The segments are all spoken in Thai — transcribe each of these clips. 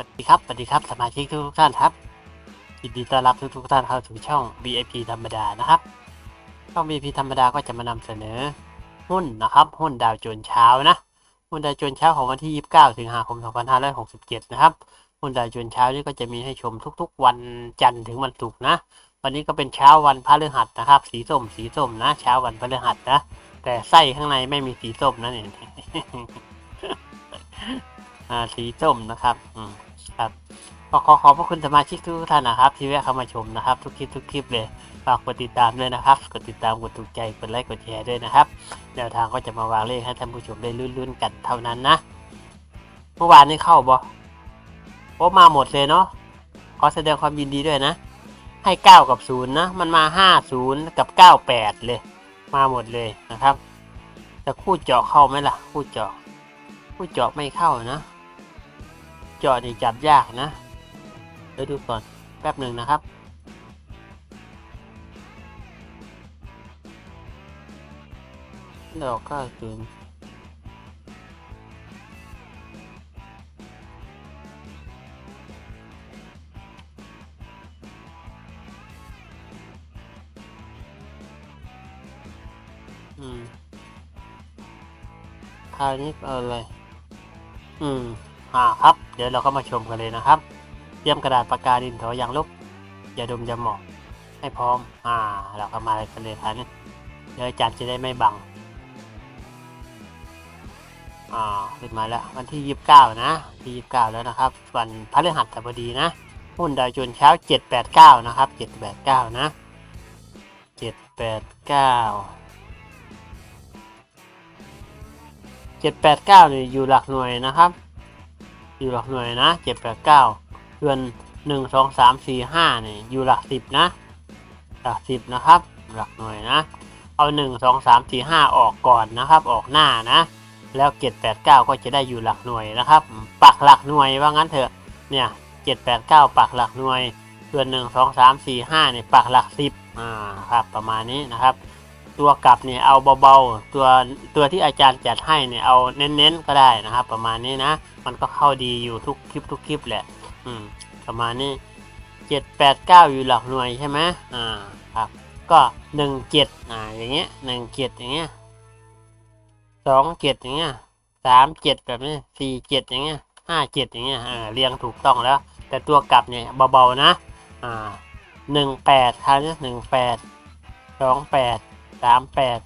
วัสดีครับสวัสดีครับสมาชิกทุกท่านครับยินดีต้อนรับทุกๆท่านเข้าสู่ช่อง VIP ธรรมดานะครับช่อง VIP ธรรมดาก็จะมานำเสนอหุ้นนะครับ หุ้นดาวโจนส์เช้านะหุ้นดาวโจนส์เช้าของวันที่ 29 สิงหาคม 2567 นะครับหุ้นดาวโจนส์เช้านี่ก็จะมีให้ชมทุกๆ วันจันทร์ถึงวันศุกร์นะ วันนี้ก็เป็นเช้าวันพฤหัสนะครับ สีส้มสีส้มนะ เช้าวันพฤหัสนะแต่ไส้ข้างในไม่มีสีส้มนะเนี่ยสีส้มนะครับ อืม ครับขอขอขอบพระคุณสมาชิกทุกท่านนะครับ ที่แวะเข้ามาชมนะครับ ทุกคลิปทุกคลิปเลยฝากกดติดตามด้วยนะครับ กดติดตามกดถูกใจกดไลค์กดแชร์ด้วยนะครับแนวทางก็จะมาวางเลขให้ท่านผู้ชมได้ลุ้นๆกันเท่านั้นนะเมื่อวานนี้เข้าบอโอ้มาหมดเลยเนาะขอแสดงความยินดีด้วยนะ ให้เก้ากับศูนย์นะมันมาห้าศูนย์กับเก้าแปดเลย มาหมดเลยนะครับแต่คู่เจาะเข้าไหมล่ะ คู่เจาะคู่เจาะไม่เข้านะ เจาะนี่จับยากนะเดี๋ยวดูก่อนแป๊บหนึ่งนะครับ ดอกก็คืออืมคราวนี้เอาอะไร อืม อ่าครับ เดี๋ยวเราก็มาชมกันเลยนะครับ เตรียมกระดาษปากกาดินสอยางลบอย่าดมอย่าหมองให้พร้อม อ่า เราก็มากันเลยครับเดี๋ยวอาจารย์จะได้ไม่บัง อ่าขึ้นมาแล้ว วันที่ยี่สิบเก้านะที่ยี่สิบเก้าแล้วนะครับ วันพฤหัสบดีนะหุ้นดาวโจนเช้าเจ็ดแปดเก้านะครับเจ็ดแปดเก้านะเจ็ดแปดเก้าเจ็ดแปดเก้านี่ยอยู่หลักหน่วยนะครับ อยู่หลักหน่วยนะเจ็ดแปดเก้าเดือนหนึ่งสองสามสี่ห้าเนี่ยอยู่หลักสิบนะ หลักสิบนะครับ หลักหน่วยนะ เอาหนึ่งสองสามสี่ห้าออกก่อนนะครับ ออกหน้านะ แล้วเจ็ดแปดเก้าก็จะได้อยู่หลักหน่วยนะครับ ปักหลักหน่วยว่างั้นเถอะ เนี่ยเจ็ดแปดเก้าปักหลักหน่วยเดือนหนึ่งสองสามสี่ห้าเนี่ยปักหลักสิบอ่าครับประมาณนี้นะครับ ตัวกลับเนี่ยเอาเบาๆ ตัวตัวที่อาจารย์จัดให้เนี่ยเอาเน้นๆก็ได้นะครับ ประมาณนี้นะ มันก็เข้าดีอยู่ทุกคลิปทุกคลิปแหละอืมประมาณนี้เจ็ดแปดเก้าอยู่หลักหน่วยใช่ไหมอ่าครับ ก็หนึ่งเจ็ดอ่าอย่างเงี้ยหนึ่งเจ็ดอย่างเงี้ยสองเจ็ดอย่างเงี้ยสามเจ็ดแบบนี้สี่เจ็ดอย่างเงี้ยห้าเจ็ดอย่างเงี้ยอ่าเรียงถูกต้องแล้ว แต่ตัวกลับเนี่ยเบาๆนะอ่าหนึ่งแปดคราวนี้หนึ่งแปดสองแปด สามแปด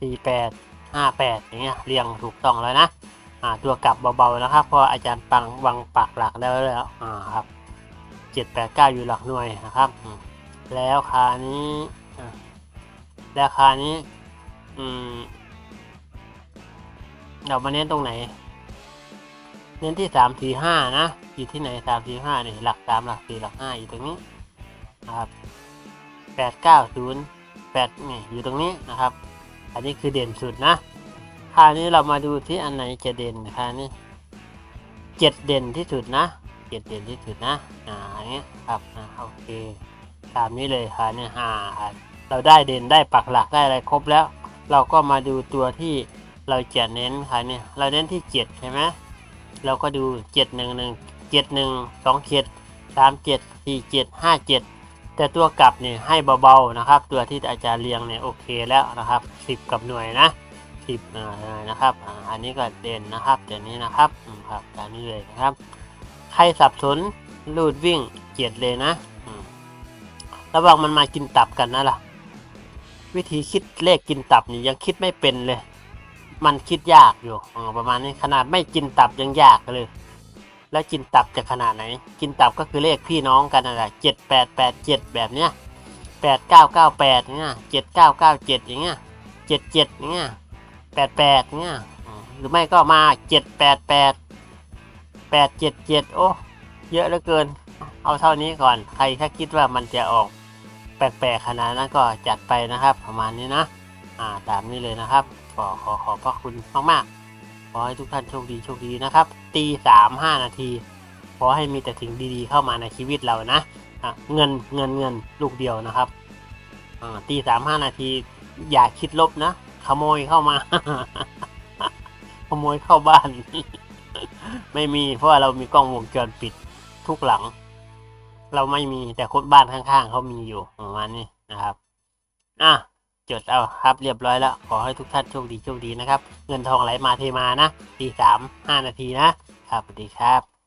สี่แปดห้าแปดอย่างเงี้ยเรียงถูกต้องแล้วนะอ่าตัวกลับเบาๆนะครับเพราะอาจารย์ปังวังปักหลักแล้แล้วอ่าครับเจ็ดแปดเก้าอยู่หลักหน่วยนะครับ แล้วคานี้อ่าแล้วคานี้ อืมเรามาเน้นตรงไหน เน้นที่สามสี่ห้านะอยู่ที่ไหนสามสี่ห้าเนี่ยหลักสามหลักสี่หลักห้าอยู่ตรงนี้นะครับแปดเก้าศูนย์ แปดนี่อยู่ตรงนี้นะครับ อันนี้คือเด่นสุดนะคราวนี้เรามาดูที่อันไหนจะเด่นคราวนี้เจ็ดเด่นที่สุดนะเจ็ดเด่นที่สุดนะอ่าอย่างเงี้ยครับอ่าโอเคตามนี้เลยค่ะเนี่ยอ่าเราได้เด่นได้ปักหลักได้อะไรครบแล้ว เราก็มาดูตัวที่เราจะเน้นค่ะเนี่ยเราเน้นที่เจ็ดใช่ไหมเราก็ดูเจ็ดหนึ่งหนึ่งเจ็ดหนึ่งสองเจ็ดสามเจ็ดสี่เจ็ดห้าเจ็ด แต่ตัวกลับเนี่ยให้เบาๆนะครับ ตัวที่อาจารย์เรียงเนี่ยโอเคแล้วนะครับสิบกับหน่วยนะสิบอ่านะครับอันนี้ก็เด่นนะครับเดี๋ยวนี้นะครับอืมครับตามนี้เลยนะครับ ใครสับสนรูดวิ่งเกียดเลยนะระวังมันมากินตับกันนะล่ะ วิธีคิดเลขกินตับนี่ยังคิดไม่เป็นเลย มันคิดยากอยู่ประมาณนี้ขนาดไม่กินตับยังยากเลย แล้วกินตับจะขนาดไหน กินตับก็คือเลขพี่น้องกันนั่นแหละเจ็ดแปดแปดเจ็ดแบบเนี้ยแปดเก้าเก้าแปดเนี้ยเจ็ดเก้าเก้าเจ็ดอย่างเงี้ยเจ็ดเจ็ดเงี้ยแปดแปดเนี่ยหรือไม่ก็มาเจ็ดแปดแปดแปดเจ็ดเจ็ดโอ้เยอะเหลือเกิน เอาเท่านี้ก่อน ใครถ้าคิดว่ามันจะออก แปลกๆขนาดนั้นก็จัดไปนะครับ ประมาณนี้นะ อ่าตามนี้เลยนะครับ ขอขอขอบพระคุณมากๆ ขอให้ทุกท่านโชคดีโชคดีนะครับ ตีสามห้านาที ขอให้มีแต่สิ่งดีๆเข้ามาในชีวิตเรานะะเงินเงินเงินลูกเดียวนะครับตีสามห้านาที อย่าคิดลบนะ ขโมยเข้ามา ขโมยเข้าบ้าน ไม่มีเพราะว่าเรามีกล้องวงจรปิดทุกหลัง เราไม่มีแต่คนบ้านข้างๆเขามีอยู่ประมาณนี้นะครับ อะ จดเอาครับเรียบร้อยแล้ว ขอให้ทุกท่านโชคดีโชคดีนะครับ เงินทองไหลมาเทมานะตีสามห้านาทีนะครับสวัสดีครับ